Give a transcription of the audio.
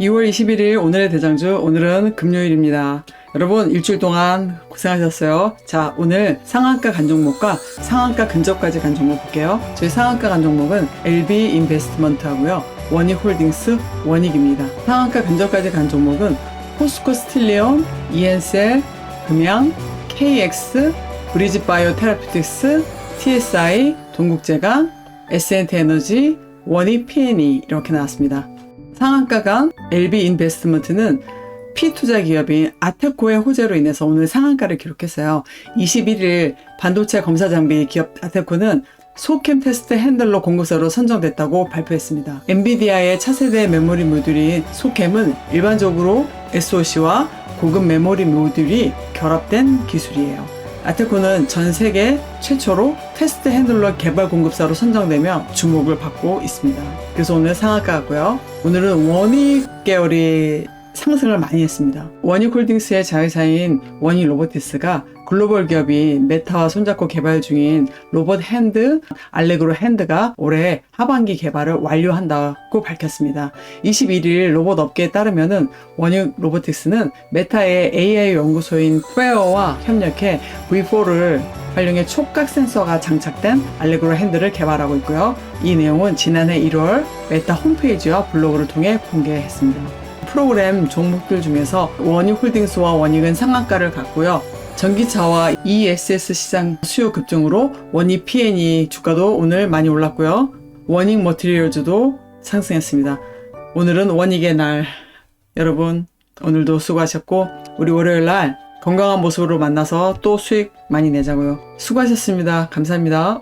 2월 21일 오늘의 대장주 오늘은 금요일입니다. 여러분 일주일 동안 고생하셨어요. 자 오늘 상한가 간 종목과 상한가 근접까지 간 종목 볼게요. 저희 상한가 간 종목은 LB 인베스트먼트 하고요. 원익홀딩스 원익입니다. 상한가 근접까지 간 종목은 포스코 스틸리온, 이엔셀, 금양, KX, 브리지바이오 테라피틱스, TSI, 동국제강, SNT 에너지, 원익 P&E 이렇게 나왔습니다. 상한가가 LB 인베스트먼트는 피투자 기업인 아테코의 호재로 인해서 오늘 상한가를 기록했어요. 21일 반도체 검사 장비 기업 아테코는 소캠 테스트 핸들러 공급사로 선정됐다고 발표했습니다. 엔비디아의 차세대 메모리 모듈인 소캠은 일반적으로 SoC와 고급 메모리 모듈이 결합된 기술이에요. 아테코는 전 세계 최초로 테스트 핸들러 개발 공급사로 선정되며 주목을 받고 있습니다. 그래서 오늘 상한가고요. 오늘은 원익 계열이 상승을 많이 했습니다. 원익홀딩스의 자회사인 원익 로보티스가 글로벌 기업인 메타와 손잡고 개발 중인 로봇 핸드 알레그로 핸드가 올해 하반기 개발을 완료한다고 밝혔습니다. 21일 로봇 업계에 따르면은 원익 로보틱스는 메타의 AI 연구소인 스웨어와 협력해 V4를 활용해 촉각 센서가 장착된 알레그로 핸드를 개발하고 있고요. 이 내용은 지난해 1월 메타 홈페이지와 블로그를 통해 공개했습니다. 프로그램 종목들 중에서 원익 홀딩스와 원익은 상한가를 갔고요. 전기차와 ESS 시장 수요 급증으로 원익 P&E 주가도 오늘 많이 올랐고요. 원익 머티리얼즈도 상승했습니다. 오늘은 원익의 날. 여러분, 오늘도 수고하셨고, 우리 월요일 날 건강한 모습으로 만나서 또 수익 많이 내자고요. 수고하셨습니다. 감사합니다.